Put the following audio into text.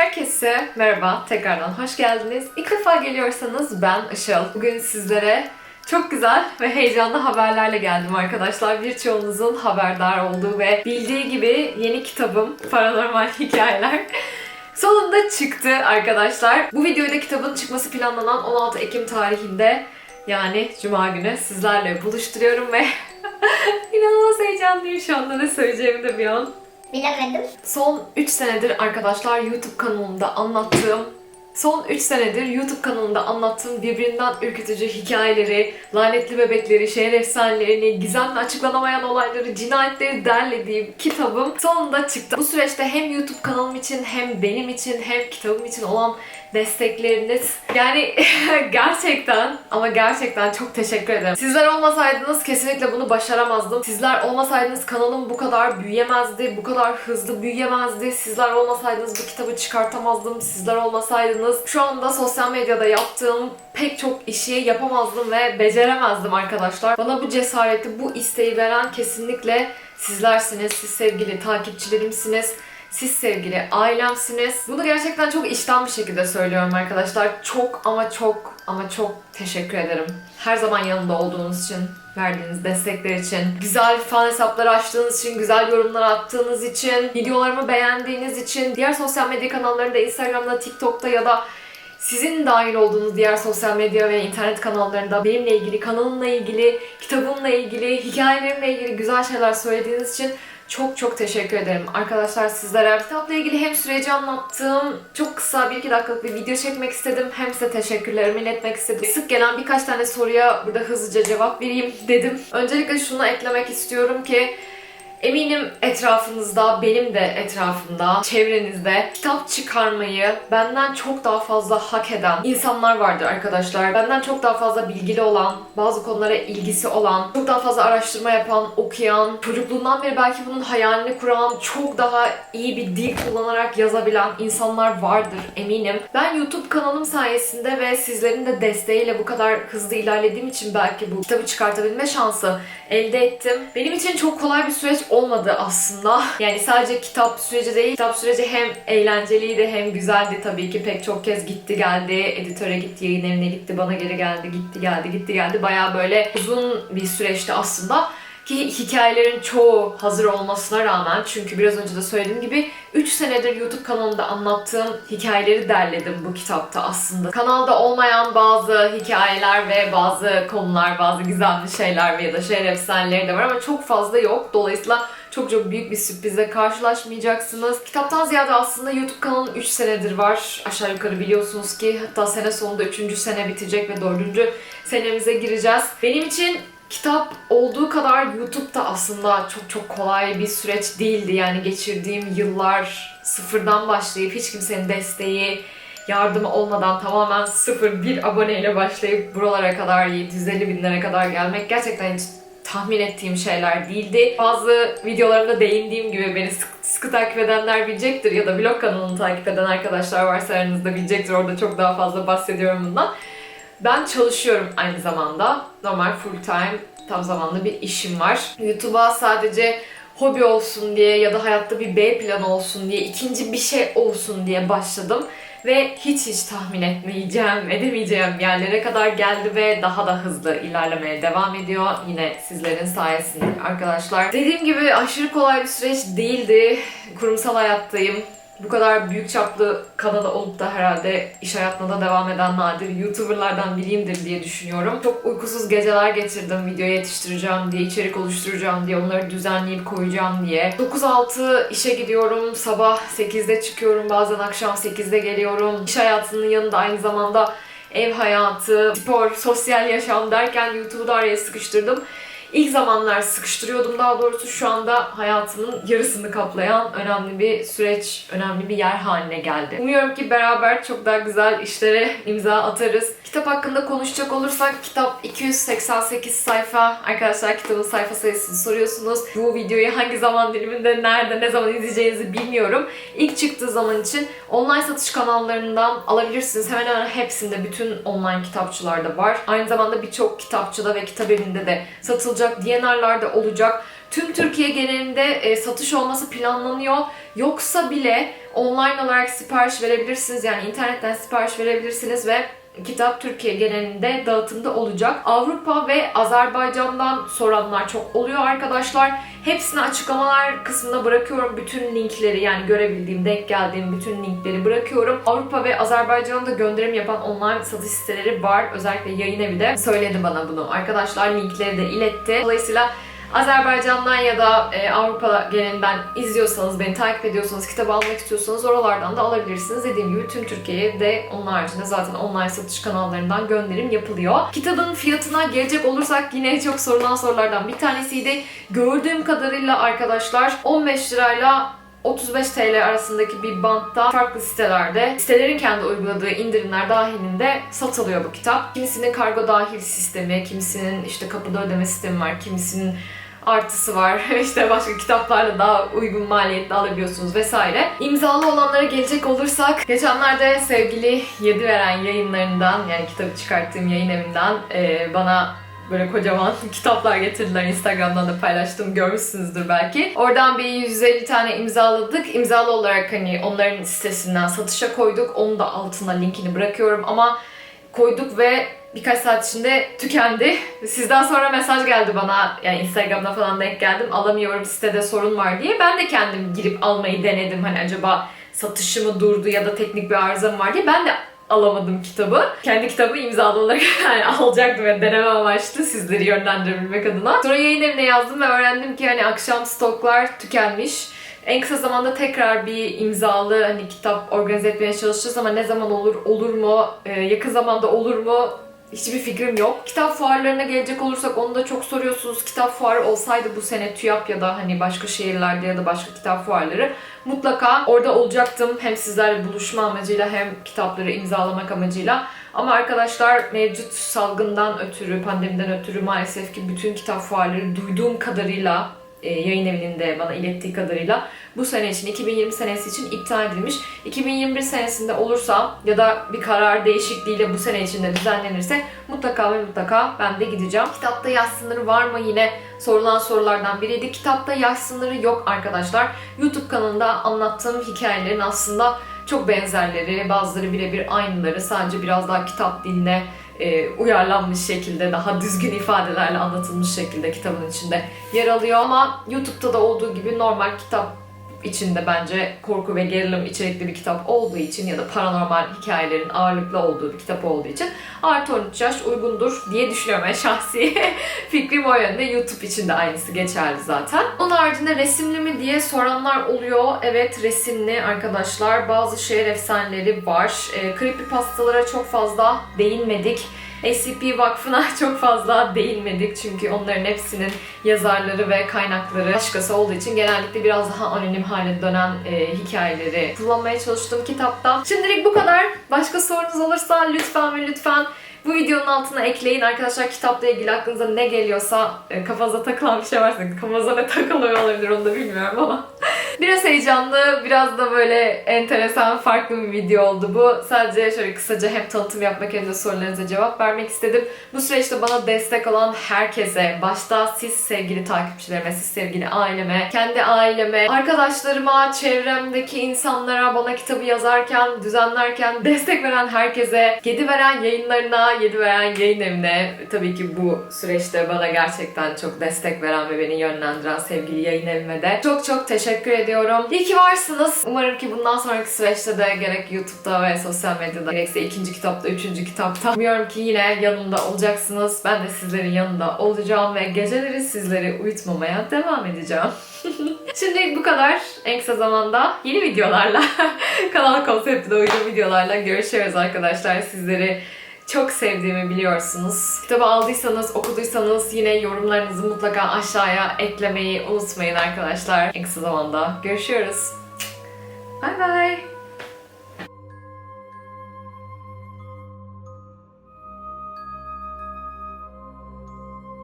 Herkese merhaba, tekrardan hoş geldiniz. İlk defa geliyorsanız ben Işıl. Bugün sizlere çok güzel ve heyecanlı haberlerle geldim arkadaşlar. Birçoğunuzun haberdar olduğu ve bildiği gibi yeni kitabım Paranormal Hikayeler sonunda çıktı arkadaşlar. Bu videoda kitabın çıkması planlanan 16 Ekim tarihinde yani Cuma günü sizlerle buluşturuyorum ve inanılmaz heyecanlıyım şu anda ne söyleyeceğimi de bir an Bilemedim. Son 3 senedir arkadaşlar YouTube kanalımda anlattığım Son 3 senedir YouTube kanalımda anlattığım birbirinden ürkütücü hikayeleri, lanetli bebekleri, şehir efsanelerini, gizemli açıklanamayan olayları, cinayetleri derlediğim kitabım sonunda çıktı. Bu süreçte hem YouTube kanalım için hem benim için hem kitabım için olan destekleriniz yani gerçekten ama gerçekten çok teşekkür ederim. Sizler olmasaydınız kesinlikle bunu başaramazdım. Sizler olmasaydınız kanalım bu kadar büyüyemezdi, bu kadar hızlı büyüyemezdi. Sizler olmasaydınız bu kitabı çıkartamazdım. Sizler olmasaydınız şu anda sosyal medyada yaptığım pek çok işi yapamazdım ve beceremezdim arkadaşlar. Bana bu cesareti, bu isteği veren kesinlikle sizlersiniz. Siz sevgili takipçilerimsiniz. Siz sevgili ailemsiniz. Bunu gerçekten çok içten bir şekilde söylüyorum arkadaşlar. Çok ama çok ama çok teşekkür ederim. Her zaman yanımda olduğunuz için, verdiğiniz destekler için, güzel fan hesapları açtığınız için, güzel yorumlar attığınız için, videolarımı beğendiğiniz için, diğer sosyal medya kanallarında, Instagram'da, TikTok'ta ya da sizin dahil olduğunuz diğer sosyal medya ve internet kanallarında benimle ilgili, kanalımla ilgili, kitabımla ilgili, hikayelerimle ilgili güzel şeyler söylediğiniz için çok çok teşekkür ederim. Arkadaşlar sizlere kitapla ilgili hem süreci anlattığım çok kısa bir iki dakikalık bir video çekmek istedim. Hem size teşekkürlerimi iletmek istedim. Sık gelen birkaç tane soruya burada hızlıca cevap vereyim dedim. Öncelikle şunu eklemek istiyorum ki Eminim etrafınızda, benim de etrafımda, çevrenizde kitap çıkarmayı benden çok daha fazla hak eden insanlar vardır arkadaşlar. Benden çok daha fazla bilgili olan, bazı konulara ilgisi olan, çok daha fazla araştırma yapan, okuyan, çocukluğundan beri belki bunun hayalini kuran, çok daha iyi bir dil kullanarak yazabilen insanlar vardır eminim. Ben YouTube kanalım sayesinde ve sizlerin de desteğiyle bu kadar hızlı ilerlediğim için belki bu kitabı çıkartabilme şansı elde ettim. Benim için çok kolay bir süreç olmadı aslında. Yani sadece kitap süreci değil, kitap süreci hem eğlenceliydi hem güzeldi tabii ki. Pek çok kez gitti geldi, editöre gitti, yayın evine gitti, bana geri geldi, gitti geldi, gitti geldi. Baya böyle uzun bir süreçti aslında. Ki hikayelerin çoğu hazır olmasına rağmen çünkü biraz önce de söylediğim gibi 3 senedir YouTube kanalımda anlattığım hikayeleri derledim bu kitapta aslında. Kanalda olmayan bazı hikayeler ve bazı konular, bazı gizemli şeyler ya da şehir efsaneleri de var ama çok fazla yok. Dolayısıyla çok çok büyük bir sürprize karşılaşmayacaksınız. Kitaptan ziyade aslında YouTube kanalım 3 senedir var. Aşağı yukarı biliyorsunuz ki hatta sene sonunda 3. sene bitecek ve 4. senemize gireceğiz. Benim için Kitap olduğu kadar YouTube'da aslında çok çok kolay bir süreç değildi. Yani geçirdiğim yıllar sıfırdan başlayıp hiç kimsenin desteği, yardımı olmadan tamamen sıfır bir aboneyle başlayıp buralara kadar 750 binlere kadar gelmek gerçekten hiç tahmin ettiğim şeyler değildi. Bazı videolarımda değindiğim gibi beni sıkı, sıkı takip edenler bilecektir ya da vlog kanalını takip eden arkadaşlar varsa aranızda bilecektir. Orada çok daha fazla bahsediyorum bundan. Ben çalışıyorum aynı zamanda. Normal full time tam zamanlı bir işim var. YouTube'a sadece hobi olsun diye ya da hayatta bir B planı olsun diye, ikinci bir şey olsun diye başladım. Ve hiç hiç tahmin etmeyeceğim, edemeyeceğim yerlere kadar geldi ve daha da hızlı ilerlemeye devam ediyor. Yine sizlerin sayesinde arkadaşlar. Dediğim gibi aşırı kolay bir süreç değildi. Kurumsal hayattayım bu kadar büyük çaplı kanalı olup da herhalde iş hayatına da devam eden nadir YouTuberlardan biriyimdir diye düşünüyorum. Çok uykusuz geceler geçirdim video yetiştireceğim diye, içerik oluşturacağım diye, onları düzenleyip koyacağım diye. 9-6 işe gidiyorum, sabah 8'de çıkıyorum, bazen akşam 8'de geliyorum. İş hayatının yanında aynı zamanda ev hayatı, spor, sosyal yaşam derken YouTube'u da araya sıkıştırdım. İlk zamanlar sıkıştırıyordum daha doğrusu şu anda hayatımın yarısını kaplayan önemli bir süreç, önemli bir yer haline geldi. Umuyorum ki beraber çok daha güzel işlere imza atarız. Kitap hakkında konuşacak olursak kitap 288 sayfa. Arkadaşlar kitabın sayfa sayısını soruyorsunuz. Bu videoyu hangi zaman diliminde, nerede, ne zaman izleyeceğinizi bilmiyorum. İlk çıktığı zaman için online satış kanallarından alabilirsiniz. Hemen hemen hepsinde bütün online kitapçılarda var. Aynı zamanda birçok kitapçıda ve kitap evinde de satılacak, DNR'larda olacak. Tüm Türkiye genelinde e, satış olması planlanıyor. yoksa bile online olarak sipariş verebilirsiniz. Yani internetten sipariş verebilirsiniz ve kitap Türkiye genelinde dağıtımda olacak. Avrupa ve Azerbaycan'dan soranlar çok oluyor arkadaşlar. Hepsini açıklamalar kısmına bırakıyorum. Bütün linkleri yani görebildiğim, denk geldiğim bütün linkleri bırakıyorum. Avrupa ve Azerbaycan'da gönderim yapan online satış siteleri var. Özellikle yayın evi de söyledi bana bunu. Arkadaşlar linkleri de iletti. Dolayısıyla Azerbaycan'dan ya da e, Avrupa genelinden izliyorsanız, beni takip ediyorsanız, kitabı almak istiyorsanız oralardan da alabilirsiniz. Dediğim gibi tüm Türkiye'ye de onun haricinde zaten online satış kanallarından gönderim yapılıyor. Kitabın fiyatına gelecek olursak yine çok sorulan sorulardan bir tanesiydi. Gördüğüm kadarıyla arkadaşlar 15 lirayla 35 TL arasındaki bir bantta farklı sitelerde sitelerin kendi uyguladığı indirimler dahilinde satılıyor bu kitap. Kimisinin kargo dahil sistemi, kimisinin işte kapıda ödeme sistemi var, kimisinin artısı var. İşte başka kitaplarla daha uygun maliyetli alabiliyorsunuz vesaire. İmzalı olanlara gelecek olursak geçenlerde sevgili Yedi Veren yayınlarından yani kitabı çıkarttığım yayın evinden e, bana böyle kocaman kitaplar getirdiler. Instagram'dan da paylaştım. Görmüşsünüzdür belki. Oradan bir 150 tane imzaladık. İmzalı olarak hani onların sitesinden satışa koyduk. Onu da altına linkini bırakıyorum ama koyduk ve birkaç saat içinde tükendi. Sizden sonra mesaj geldi bana. Yani Instagram'da falan denk geldim. Alamıyorum sitede sorun var diye. Ben de kendim girip almayı denedim. Hani acaba satışı mı durdu ya da teknik bir arıza mı var diye. Ben de alamadım kitabı. Kendi kitabı imzalı olarak yani alacaktım ve deneme amaçlı sizleri yönlendirebilmek adına. Sonra yayın evine yazdım ve öğrendim ki hani akşam stoklar tükenmiş. En kısa zamanda tekrar bir imzalı hani kitap organize etmeye çalışacağız ama ne zaman olur, olur mu, Ee, yakın zamanda olur mu Hiçbir fikrim yok. Kitap fuarlarına gelecek olursak onu da çok soruyorsunuz. Kitap fuarı olsaydı bu sene TÜYAP ya da hani başka şehirlerde ya da başka kitap fuarları mutlaka orada olacaktım. Hem sizlerle buluşma amacıyla hem kitapları imzalamak amacıyla. Ama arkadaşlar mevcut salgından ötürü, pandemiden ötürü maalesef ki bütün kitap fuarları duyduğum kadarıyla e, yayın evinin bana ilettiği kadarıyla bu sene için 2020 senesi için iptal edilmiş. 2021 senesinde olursa ya da bir karar değişikliğiyle bu sene içinde düzenlenirse mutlaka ve mutlaka ben de gideceğim. Kitapta yaş sınırı var mı yine sorulan sorulardan biriydi. Kitapta yaş sınırı yok arkadaşlar. YouTube kanalında anlattığım hikayelerin aslında çok benzerleri, bazıları birebir aynıları. Sadece biraz daha kitap diline e, uyarlanmış şekilde, daha düzgün ifadelerle anlatılmış şekilde kitabın içinde yer alıyor. Ama YouTube'da da olduğu gibi normal kitap içinde bence korku ve gerilim içerikli bir kitap olduğu için ya da paranormal hikayelerin ağırlıklı olduğu bir kitap olduğu için artı 13 yaş uygundur diye düşünüyorum. Yani şahsi fikrim o yönde. YouTube için de aynısı geçerli zaten. Onun haricinde resimli mi diye soranlar oluyor. Evet resimli arkadaşlar. Bazı şehir efsaneleri var. E, creepypastalara çok fazla değinmedik. SCP Vakfı'na çok fazla değinmedik çünkü onların hepsinin yazarları ve kaynakları başkası olduğu için genellikle biraz daha anonim hale dönen e, hikayeleri kullanmaya çalıştım kitapta. Şimdilik bu kadar. Başka sorunuz olursa lütfen ve lütfen bu videonun altına ekleyin. Arkadaşlar kitapla ilgili aklınıza ne geliyorsa, e, kafanıza takılan bir şey varsa, kafanıza ne takılıyor olabilir onu da bilmiyorum ama. Biraz heyecanlı, biraz da böyle enteresan, farklı bir video oldu bu. Sadece şöyle kısaca hem tanıtım yapmak hem de sorularınıza cevap vermek istedim. Bu süreçte bana destek olan herkese, başta siz sevgili takipçilerime, siz sevgili aileme, kendi aileme, arkadaşlarıma, çevremdeki insanlara, bana kitabı yazarken, düzenlerken destek veren herkese, Yedi Veren yayınlarına, Yedi Veren yayın evine, tabii ki bu süreçte bana gerçekten çok destek veren ve beni yönlendiren sevgili yayın evime de çok çok teşekkür ediyorum. İyi ki varsınız. Umarım ki bundan sonraki süreçte de gerek YouTube'da ve sosyal medyada gerekse ikinci kitapta, üçüncü kitapta umuyorum ki yine yanımda olacaksınız. Ben de sizlerin yanında olacağım ve geceleri sizleri uyutmamaya devam edeceğim. Şimdi bu kadar. En kısa zamanda yeni videolarla, kanal konseptine uygun videolarla görüşüyoruz arkadaşlar. Sizleri çok sevdiğimi biliyorsunuz. Kitabı aldıysanız, okuduysanız yine yorumlarınızı mutlaka aşağıya eklemeyi unutmayın arkadaşlar. En kısa zamanda görüşüyoruz. Bye bye.